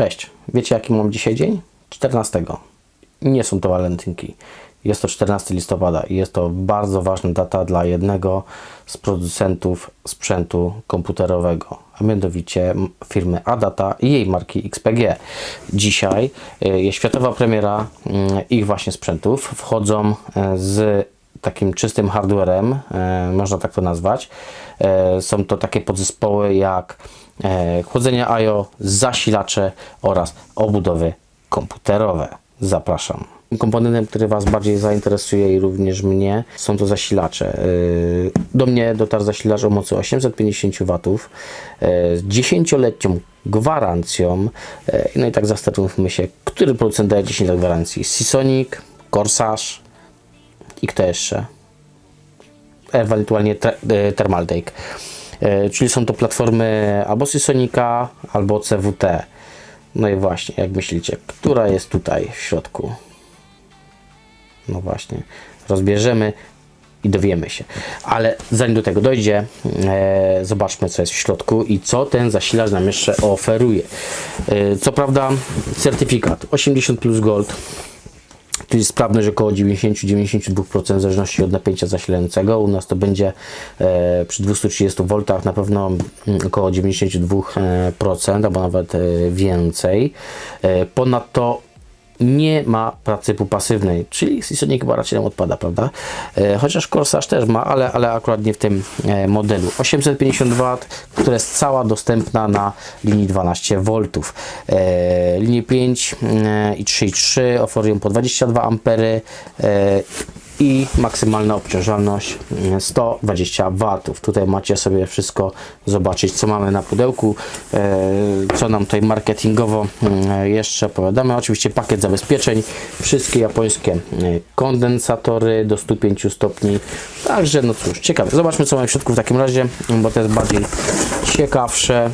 Cześć. Wiecie jaki mam dzisiaj dzień? 14. Nie są to walentynki. Jest to 14 listopada i jest to bardzo ważna data dla jednego z producentów sprzętu komputerowego, a mianowicie firmy Adata i jej marki XPG. Dzisiaj y, jest światowa premiera mm, ich właśnie sprzętów. Wchodzą e, z takim czystym hardwarem, e, można tak to nazwać. E, są to takie podzespoły jak e, chłodzenie IO, zasilacze oraz obudowy komputerowe. Zapraszam. Komponentem, który Was bardziej zainteresuje i również mnie, są to zasilacze. Do mnie dotarł zasilacz o mocy 850 W z 10-letnią gwarancją. No i tak zastanówmy się, który producent daje 10 lat gwarancji? Seasonic, Corsage, i kto jeszcze? Ewentualnie e, Thermaltake. E, Czyli są to platformy albo Sysonika, albo CWT. No i właśnie, jak myślicie, która jest tutaj w środku? No właśnie, rozbierzemy i dowiemy się. Ale zanim do tego dojdzie, e, zobaczmy co jest w środku i co ten zasilacz nam jeszcze oferuje. E, co prawda certyfikat 80 plus gold, czyli sprawność około 90-92% w zależności od napięcia zasilającego. U nas to będzie e, przy 230 V na pewno mm, około 92% albo nawet e, więcej. E, ponadto nie ma pracy pasywnej, czyli Seasonic chyba raczej nam odpada, prawda? E, chociaż Corsage też ma, ale, ale akurat nie w tym e, modelu. 850 W, która jest cała dostępna na linii 12 V. E, linie 5 e, i 3,3 oferują po 22 A e, i maksymalna obciążalność mm, 120 W. Tutaj macie sobie wszystko zobaczyć, co mamy na pudełku, e, co nam tutaj marketingowo mm, jeszcze opowiadamy. Oczywiście pakiet zabezpieczeń, wszystkie japońskie e, kondensatory do 105 stopni. Także no cóż, ciekawe. Zobaczmy, co mamy w środku w takim razie, bo to jest bardziej ciekawsze.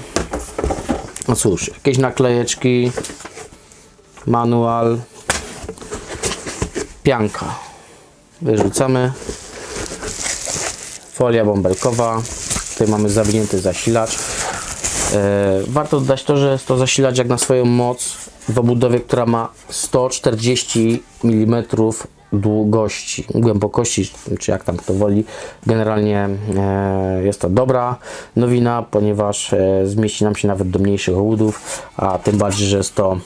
No cóż, jakieś naklejeczki, manual, pianka wyrzucamy. Folia bąbelkowa. Tutaj mamy zawinięty zasilacz. E, warto dodać to, że jest to zasilacz jak na swoją moc w obudowie, która ma 140 mm długości, głębokości, czy jak tam kto woli. Generalnie e, jest to dobra nowina, ponieważ e, zmieści nam się nawet do mniejszych obudów, a tym bardziej, że jest to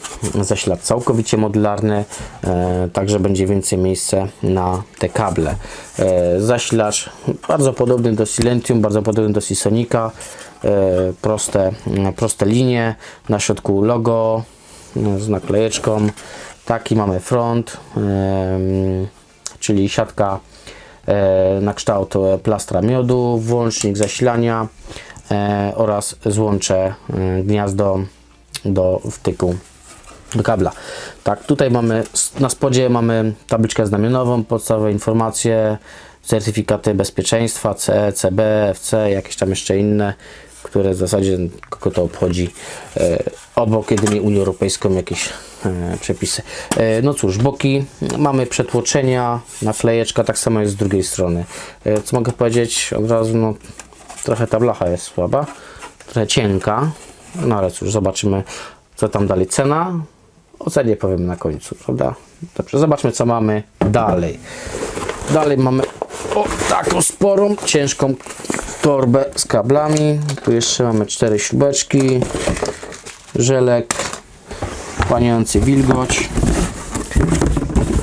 zasilacz całkowicie modularny, e, także będzie więcej miejsca na te kable. Zasilacz bardzo podobny do Silentium, bardzo podobny do Seasonica, proste, proste linie, na środku logo z naklejeczką. Taki mamy front, czyli siatka e, na kształt e, plastra miodu, włącznik zasilania e, oraz złącze gniazdo do wtyku do kabla. Tak, tutaj mamy na spodzie mamy tabliczkę znamionową, podstawowe informacje, certyfikaty bezpieczeństwa CE, CB, FC, jakieś tam jeszcze inne, które w zasadzie kogo to obchodzi. E, obok jedynie Unię Europejską jakieś e, przepisy. E, no cóż, boki mamy przetłoczenia, naklejeczka, tak samo jest z drugiej strony. E, co mogę powiedzieć od razu, no trochę ta blacha jest słaba, trochę cienka, no ale cóż, zobaczymy co tam dalej. Cena? O cenie powiem na końcu, prawda? Dobrze, zobaczmy co mamy dalej. Dalej mamy o taką sporą, ciężką torbę z kablami. Tu jeszcze mamy cztery śrubeczki, żelek, wchłaniający wilgoć.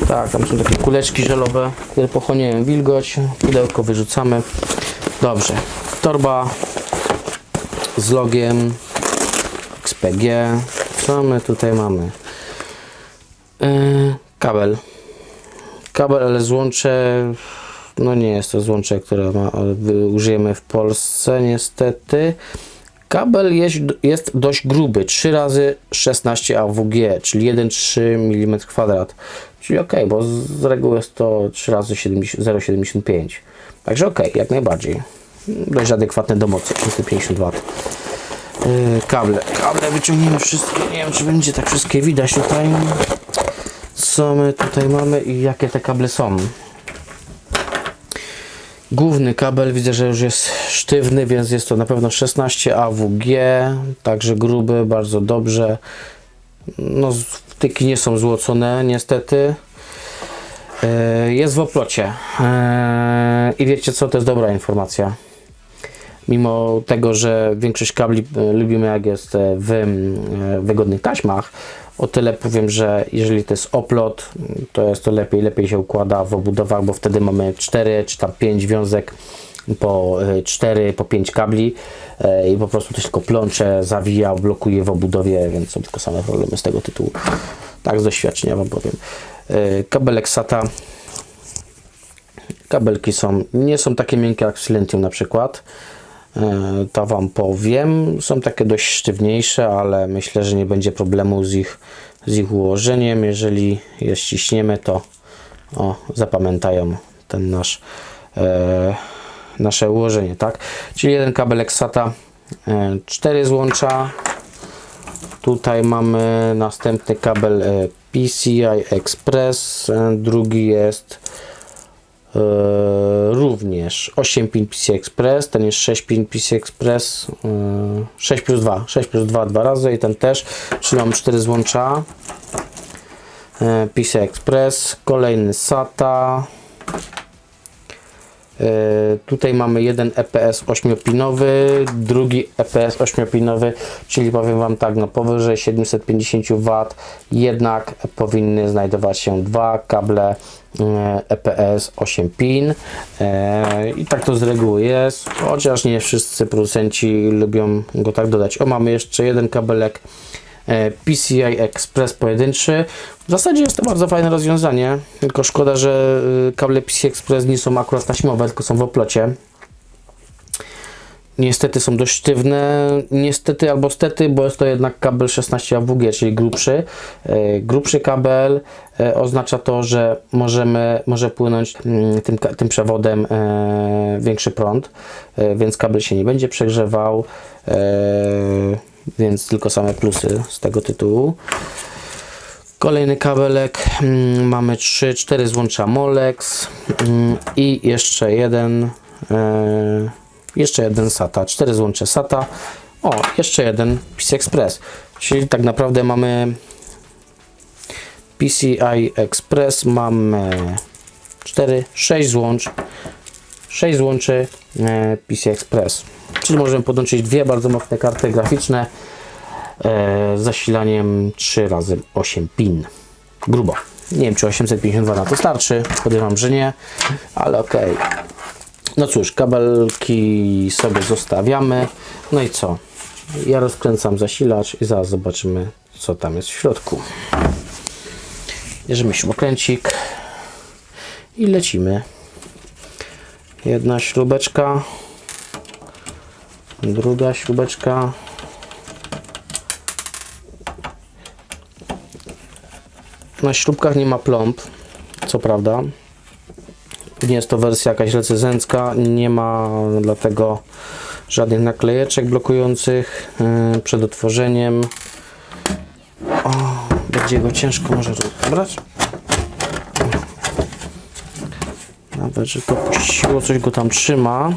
Tak, tam są takie kuleczki żelowe, które pochłaniają wilgoć. Pudełko wyrzucamy. Dobrze, torba z logiem XPG. Co my tutaj mamy? Yy, kabel. Kabel, ale złącze. No nie jest to złącze, które ma, użyjemy w Polsce, niestety. Kabel jest, jest dość gruby, 3 razy 16 AWG, czyli 1,3 mm kwadrat. Czyli ok, bo z reguły jest to 3 razy 70 0,75. Także ok, jak najbardziej. Dość adekwatne do mocy, 350 W. Yy, kable. Kable wyciągniemy wszystkie. Nie wiem, czy będzie tak wszystkie widać tutaj. Co my tutaj mamy i jakie te kable są. Główny kabel widzę, że już jest sztywny, więc jest to na pewno 16 AWG, także gruby, bardzo dobrze. No, wtyki nie są złocone, niestety. E, Jest w oplocie. E, I wiecie co, to jest dobra informacja. Mimo tego, że większość kabli e, lubimy jak jest w wygodnych taśmach, o tyle powiem, że jeżeli to jest oplot, to jest to lepiej, lepiej się układa w obudowach, bo wtedy mamy 4 czy tam 5 wiązek po 4, po 5 kabli e, i po prostu się tylko plącze, zawija, blokuje w obudowie, więc są tylko same problemy z tego tytułu. Tak z doświadczenia Wam powiem. E, Kabelek SATA Kabelki są, nie są takie miękkie jak w Silentium na przykład. E, To Wam powiem. Są takie dość sztywniejsze, ale myślę, że nie będzie problemu z ich, z ich ułożeniem. Jeżeli je ściśniemy, to o, zapamiętają ten nasz, e, nasze ułożenie, tak? Czyli jeden kabelek SATA, e, cztery złącza. Tutaj mamy następny kabel e, PCI Express, e, drugi jest e, również 8 pin PCI Express, ten jest 6 pin PCI Express, e, 6 plus 2, 6 plus 2 dwa razy i ten też, czyli mam 4 złącza. E, PCI Express, kolejny SATA. E, Tutaj mamy jeden EPS 8-pinowy, drugi EPS 8-pinowy, czyli powiem Wam tak, no powyżej 750 W jednak powinny znajdować się dwa kable e, EPS 8 pin E, i tak to z reguły jest, chociaż nie wszyscy producenci lubią go tak dodać. O, mamy jeszcze jeden kabelek e, PCI Express pojedynczy. W zasadzie jest to bardzo fajne rozwiązanie, tylko szkoda, że kable PCI Express nie są akurat taśmowe, tylko są w oplocie. Niestety są dość sztywne, niestety albo stety, bo jest to jednak kabel 16 AWG, czyli grubszy. E, Grubszy kabel e, oznacza to, że możemy, może płynąć mm, tym, tym przewodem e, większy prąd, więc kabel się nie będzie przegrzewał, więc tylko same plusy z tego tytułu. Kolejny kabelek, mm, mamy 3-4 złącza Molex mm, i jeszcze jeden, jeszcze jeden SATA, 4 złącze SATA, o, jeszcze jeden PCI Express, czyli tak naprawdę mamy PCI Express, mamy 4, 6 złącz, 6 złączy e, PCI Express, czyli możemy podłączyć dwie bardzo mocne karty graficzne, e, z zasilaniem 3 razy 8 pin. Grubo. Nie wiem, czy 852 na to starczy. Podejrzewam, że nie, ale ok. No cóż, kabelki sobie zostawiamy. No i co? Ja rozkręcam zasilacz i zaraz zobaczymy, co tam jest w środku. Bierzemy śrubokręcik i lecimy. Jedna śrubeczka, druga śrubeczka. Na śrubkach nie ma plomb, co prawda. Nie jest to wersja jakaś recenzencka, nie ma dlatego żadnych naklejeczek blokujących yy, przed otworzeniem. O, będzie go ciężko może brać. Nawet, że to puściło, coś go tam trzyma.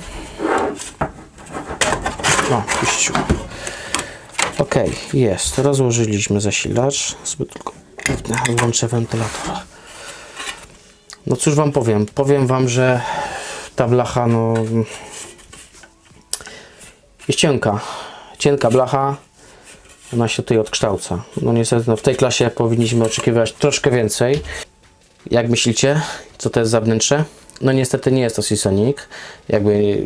O, puściło. Ok, jest. Rozłożyliśmy zasilacz. Sobie tylko włączę wentylator. No cóż wam powiem. Powiem wam, że ta blacha no jest cienka. Cienka blacha. Ona się tutaj odkształca. No niestety no w tej klasie powinniśmy oczekiwać troszkę więcej. Jak myślicie, co to jest za wnętrze? No niestety nie jest to Seasonic, jakby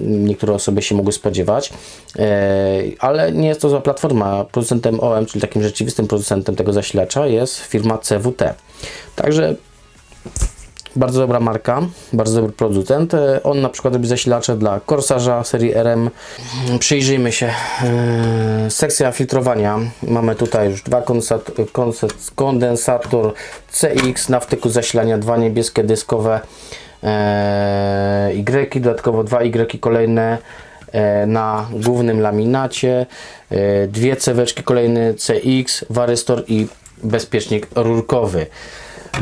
niektóre osoby się mogły spodziewać, Eee, ale nie jest to zła platforma. Producentem OM, czyli takim rzeczywistym producentem tego zasilacza jest firma CWT. Także bardzo dobra marka, bardzo dobry producent. E, On na przykład robi zasilacze dla Corsarza serii RM. Przyjrzyjmy się. E, Sekcja filtrowania. Mamy tutaj już dwa kondensator CX na wtyku zasilania, dwa niebieskie dyskowe e, Y, dodatkowo dwa Y kolejne na głównym laminacie, dwie ceweczki kolejne CX, warystor i bezpiecznik rurkowy.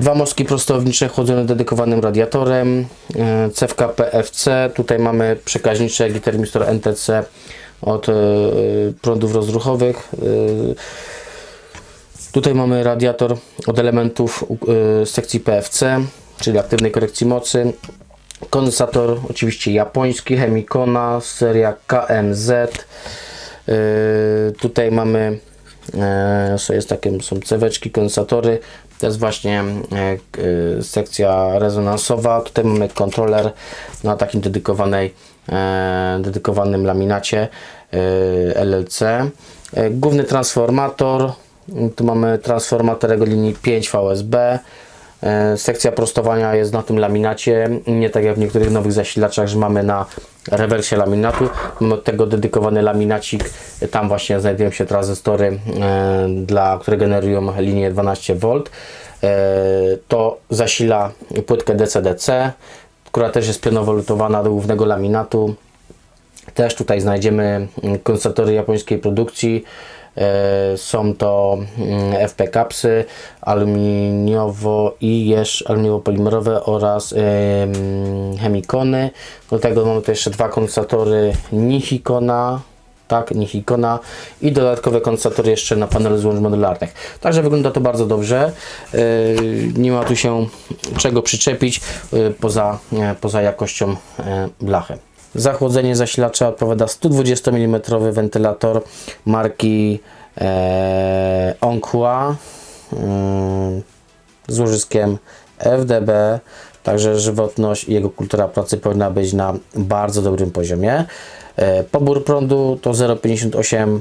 Dwa moski prostownicze chłodzone dedykowanym radiatorem, e, cewka PFC, tutaj mamy przekaźniczek i termistor NTC od e, prądów rozruchowych. E, Tutaj mamy radiator od elementów sekcji PFC, czyli aktywnej korekcji mocy. Kondensator oczywiście japoński, Chemicona, seria KMZ. Tutaj mamy so jest takie, są ceweczki, kondensatory. To jest właśnie e, e, sekcja rezonansowa. Tutaj mamy kontroler na takim dedykowanej, e, dedykowanym laminacie LLC. Główny transformator. Tu mamy transformator linii 5 VSB. Sekcja prostowania jest na tym laminacie, nie tak jak w niektórych nowych zasilaczach, że mamy na rewersie laminatu. Mamy od tego dedykowany laminacik. Tam właśnie znajdują się tranzystory, e, dla, które generują linię 12V. E, To zasila płytkę DC-DC, która też jest pionowo lutowana do głównego laminatu. Też tutaj znajdziemy mm, kondensatory japońskiej produkcji. E, Są to mm, FP kapsy aluminiowo i jeszcze aluminiowo-polimerowe oraz em, chemikony. Do tego mamy tu jeszcze dwa kondensatory Nihikona, tak, Nihikona i dodatkowe kondensatory jeszcze na panelu złącz modularnych. Także wygląda to bardzo dobrze. E, Nie ma tu się czego przyczepić e, poza, poza jakością blachy. Za chłodzenie zasilacza odpowiada 120 mm wentylator marki e, Onkwa mm, z łożyskiem FDB. Także żywotność i jego kultura pracy powinna być na bardzo dobrym poziomie. E, Pobór prądu to 0,58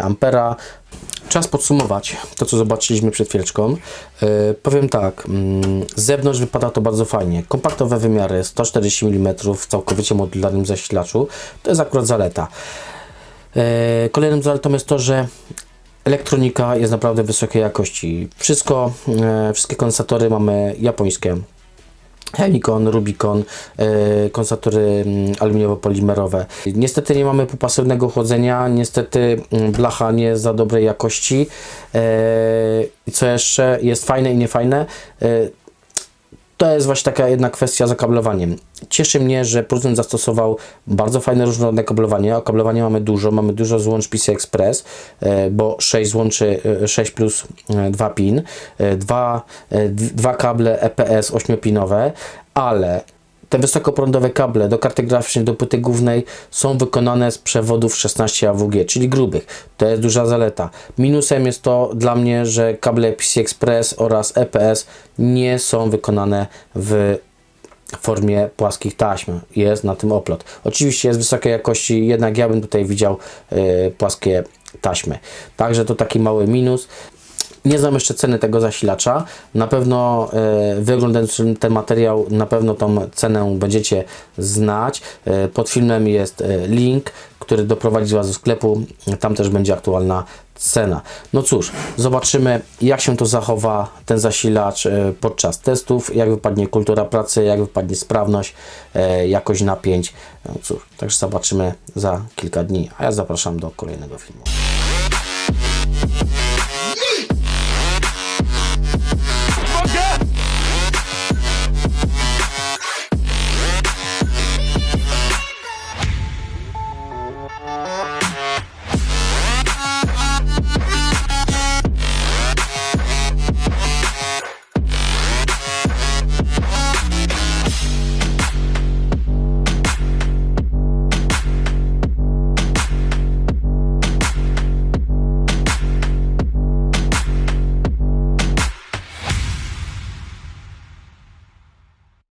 ampera. Czas podsumować to, co zobaczyliśmy przed chwileczką. E, powiem tak, mm, z zewnątrz wypada to bardzo fajnie. Kompaktowe wymiary 140 mm w całkowicie modularnym zasilaczu. To jest akurat zaleta. E, Kolejną zaletą jest to, że elektronika jest naprawdę wysokiej jakości. Wszystko, e, wszystkie kondensatory mamy japońskie. Helikon, Rubicon, e, kondensatory mm, aluminiowo-polimerowe. Niestety nie mamy półpasywnego chłodzenia, niestety mm, blacha nie jest za dobrej jakości. E, co jeszcze jest fajne i niefajne, e, to jest właśnie taka jedna kwestia z okablowaniem. Cieszy mnie, że producent zastosował bardzo fajne, różnorodne kablowanie. Okablowania mamy dużo, mamy dużo złącz PCI Express, e, bo 6 złączy, e, 6 plus 2 pin, e, dwa, e, d- dwa kable EPS 8-pinowe, ale te wysokoprądowe kable do karty graficznej, do płyty głównej są wykonane z przewodów 16 AWG, czyli grubych. To jest duża zaleta. Minusem jest to dla mnie, że kable PC Express oraz EPS nie są wykonane w formie płaskich taśm. Jest na tym oplot. Oczywiście jest wysokiej jakości, jednak ja bym tutaj widział e, płaskie taśmy. Także to taki mały minus. Nie znam jeszcze ceny tego zasilacza. Na pewno e, wyglądając ten materiał, na pewno tą cenę będziecie znać. E, pod filmem jest e, link, który doprowadzi Was do sklepu. Tam też będzie aktualna cena. No cóż, zobaczymy jak się to zachowa ten zasilacz podczas testów, jak wypadnie kultura pracy, jak wypadnie sprawność, jakość napięć. No cóż, także zobaczymy za kilka dni. A ja zapraszam do kolejnego filmu.